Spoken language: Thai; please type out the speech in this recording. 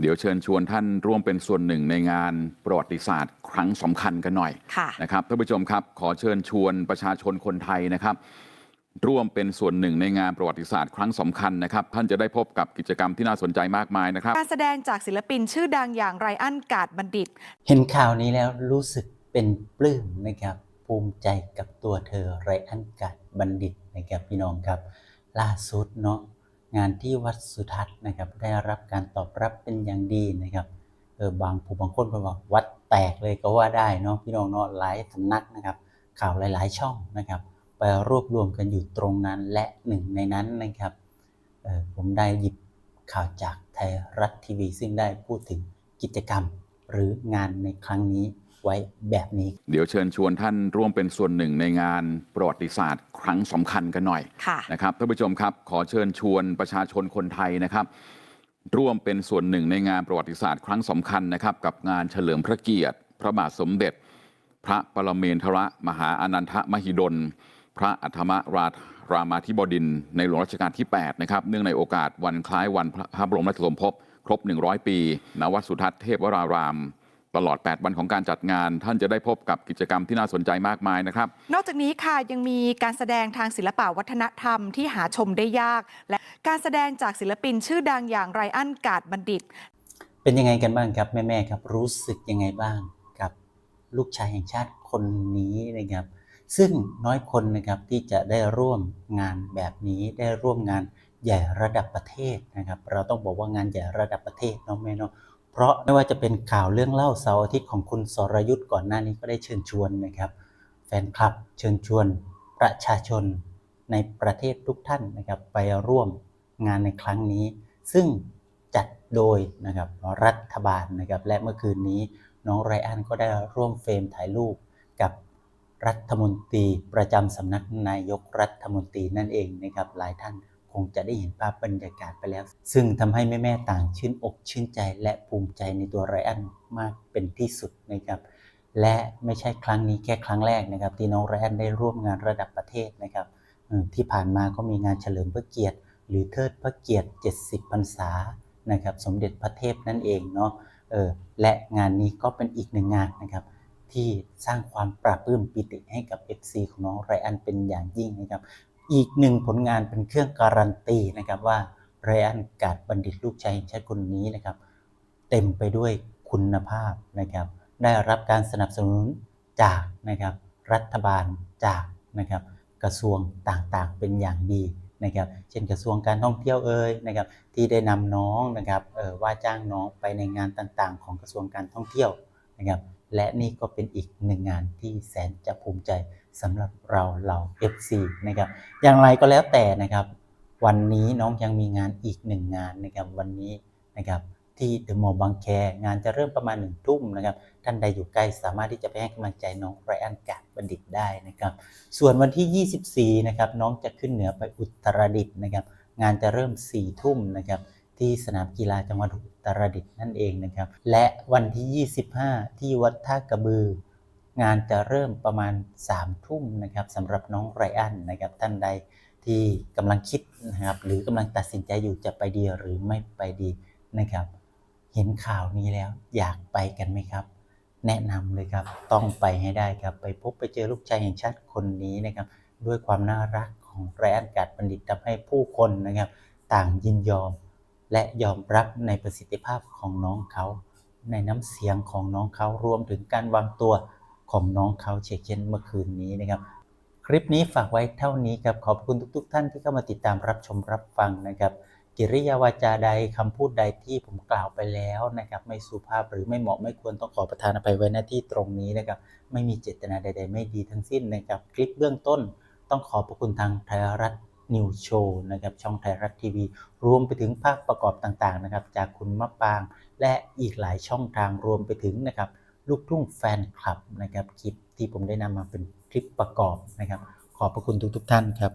เดี๋ยวเชิญชวนท่านร่วมเป็นส่วนหนึ่งในงานประวัติศาสตร์ครั้งสำคัญกันหน่อยค่ะนะครับท่านผู้ชมครับ ขอเชิญชวนประชาชนคนไทยนะครับ ร่วมเป็นส่วนหนึ่งในงานประวัติศาสตร์ครั้งสำคัญนะครับ ท่านจะได้พบกับกิจกรรมที่น่าสนใจมากมายนะครับ การแสดงจากศิลปินชื่อดังอย่างไรอันกาดบัณฑิต เห็นข่าวนี้แล้วรู้สึกเป็นปลื้มนะครับ ภูมิใจกับตัวเธอไรอันกัดบัณฑิตนะครับพี่น้องครับ ล่าสุดเนาะ งานที่วัดสุทัศน์นะครับ ได้รับการตอบรับเป็นอย่างดีนะครับเออบางผู้บางคนก็บอกวัดแตกเลยก็ว่าได้เนาะพี่น้องเนาะหลายสำนักนะครับ ข่าวหลาย ๆ ช่องนะครับไปรวบรวมกันอยู่ตรงนั้นและหนึ่งในนั้นนะครับออผมได้หยิบข่าวจากไทยรัฐทีวี ซึ่งได้พูดถึงกิจกรรมหรืองานในครั้งนี้ ไว้แบบนี้ เดี๋ยวเชิญชวนท่านร่วมเป็นส่วนหนึ่งในงานประวัติศาสตร์ ครั้งสำคัญกันหน่อยค่ะนะครับท่านผู้ชมครับ ขอเชิญชวนประชาชนคนไทยนะครับ ร่วมเป็นส่วนหนึ่งในงานประวัติศาสตร์ ครั้งสำคัญนะครับ กับงานเฉลิมพระเกียรติ พระบาทสมเด็จ พระปรเมนทรมหาอนันทมหิดล พระอัฏฐมราชรามาธิบดินทร์ในหลวงรัชกาลที่ 8 นะครับ เนื่องในโอกาสวันคล้ายวันพระบรมราชสมภพครบ 100 ปี ณ วัดสุทัศน์เทพวราราม ตลอด 8 วันของการจัดงาน ท่านจะได้พบกับกิจกรรมที่น่าสนใจมากมายนะครับ นอกจากนี้ค่ะยังมีการแสดงทางศิลปะวัฒนธรรมที่หาชมได้ยาก และการแสดงจากศิลปินชื่อดังอย่างไรอันกาดบัณฑิต เป็นยังไงกันบ้างครับ แม่ๆครับรู้สึกยังไงบ้างกับลูกชายแห่งชาติคนนี้นะครับ ซึ่งน้อยคนนะครับที่จะได้ร่วมงานแบบนี้ได้ร่วมงานใหญ่ระดับประเทศนะครับ เราต้องบอกว่างานใหญ่ระดับประเทศเนาะแม่เนาะ เพราะไม่ว่าจะเป็นข่าวเรื่องเล่าเสาร์อาทิตย์ของคุณสรยุทธ์ก่อนหน้านี้ก็ได้เชิญชวนนะครับ แฟนคลับเชิญชวนประชาชนในประเทศทุกท่านนะครับไปร่วมงานในครั้งนี้ ซึ่งจัดโดยนะครับรัฐบาลนะครับและเมื่อคืนนี้น้องไรอันก็ได้ร่วมเฟรมถ่ายรูปกับรัฐมนตรีประจำสำนักนายกรัฐมนตรีนั่นเองนะครับหลายท่าน คงจะได้เห็นภาพบรรยากาศไปแล้ว ซึ่งทำให้แม่ๆต่างชื่นอกชื่นใจและภูมิใจในตัวไรอันมากเป็นที่สุดนะครับและไม่ใช่ครั้งนี้แค่ครั้งแรกนะครับ ที่น้องไรอันได้ร่วมงานระดับประเทศนะครับที่ผ่านมาก็มีงานเฉลิมพระเกียรติ หรือเทิดพระเกียรติ 70 พรรษานะครับสมเด็จพระเทพนั่นเองเนาะเออและงานนี้ก็เป็นอีกหนึ่งงานนะครับที่สร้างความปราบปลื้มปิติให้กับ FC ของน้องไรอันเป็นอย่างยิ่งนะครับ อีกหนึ่งผลงานเป็นเครื่องการันตีนะครับว่าไรอันกาดบัณฑิตลูกชายแห่งชาติคนนี้นะครับ เต็มไปด้วยคุณภาพนะครับ ได้รับการสนับสนุนจากนะครับ รัฐบาลจากนะครับ กระทรวงต่างๆเป็นอย่างดีนะครับ เช่นกระทรวงการท่องเที่ยวเอ่ยนะครับ ที่ได้นำน้องนะครับเออว่าจ้างน้องไปในงานต่างๆ ของกระทรวงการท่องเที่ยวนะครับ และนี่ก็เป็นอีกหนึ่งงานที่แสนจะภูมิใจ สำหรับเราเหล่า FC นะครับ อย่างไรก็แล้วแต่นะครับ วันนี้น้องยังมีงานอีกหนึ่งงานนะครับวันนี้นะครับที่เดอะมอลล์บางแคงานจะเริ่มประมาณหนึ่งทุ่มนะครับ ท่านใดอยู่ใกล้สามารถที่จะไปให้กำลังใจน้องไรอันกาดบัณฑิตได้นะครับ ส่วนวันที่ 24 นะครับ น้องจะขึ้นเหนือไปอุตรดิตถ์นะครับ งานจะเริ่ม4ทุ่มนะครับ ที่สนามกีฬาจังหวัดอุตรดิตถ์นั่นเองนะครับ และวันที่ 25 ที่วัดท่ากระบือ งานจะเริ่มประมาณ3ทุ่มนะครับสำหรับน้องไรอันนะครับท่านใดที่กำลังคิดนะครับ หรือกำลังตัดสินใจอยู่จะไปดีหรือไม่ไปดีนะครับ เห็นข่าวนี้แล้วอยากไปกันไหมครับ แนะนำเลยครับต้องไปให้ได้ครับ ไปพบไปเจอลูกชายแห่งชาติคนนี้นะครับ ด้วยความน่ารักของไรอันกาดบัณฑิตทำให้ผู้คนนะครับ ต่างยินยอม และยอมรับในประสิทธิภาพของน้องเขา ในน้ำเสียงของน้องเขารวมถึงการวางตัว ของน้องเขาเช่นเช่นเมื่อคืนนี้นะครับ คลิปนี้ฝากไว้เท่านี้ครับขอบคุณทุก ๆ ท่านที่เข้ามาติดตามรับชมรับฟังนะครับ กิริยาวาจาใดคำพูดใดที่ผมกล่าวไปแล้วนะครับ ไม่สุภาพหรือไม่เหมาะไม่ควรต้องขอประทานอภัยไว้หน้าที่ตรงนี้นะครับ ไม่มีเจตนาใด ๆ ไม่ดีทั้งสิ้นนะครับ คลิปเบื้องต้นต้องขอบพระคุณทางไทยรัฐนิวโชว์นะครับช่องไทยรัฐทีวี รวมไปถึงภาคประกอบต่างๆนะครับจากคุณมะปาง และอีกหลายช่องทางรวมไปถึงนะครับ ลูกทุ่งแฟนคลับนะครับคลิปที่ผมได้นำมาเป็นคลิปประกอบนะครับ ขอบพระคุณทุกๆท่านครับ